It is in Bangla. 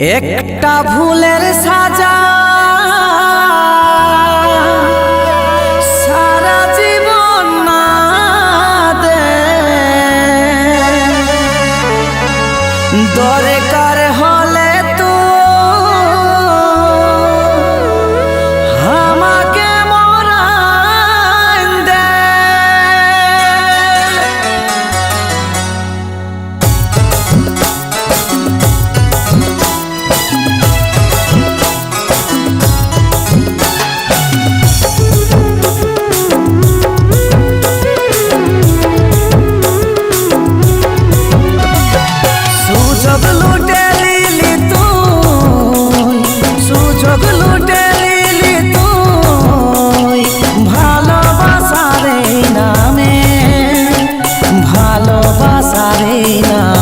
একটা ভুলের সাজা। সারা জীবন না দরকার হয় sabe now.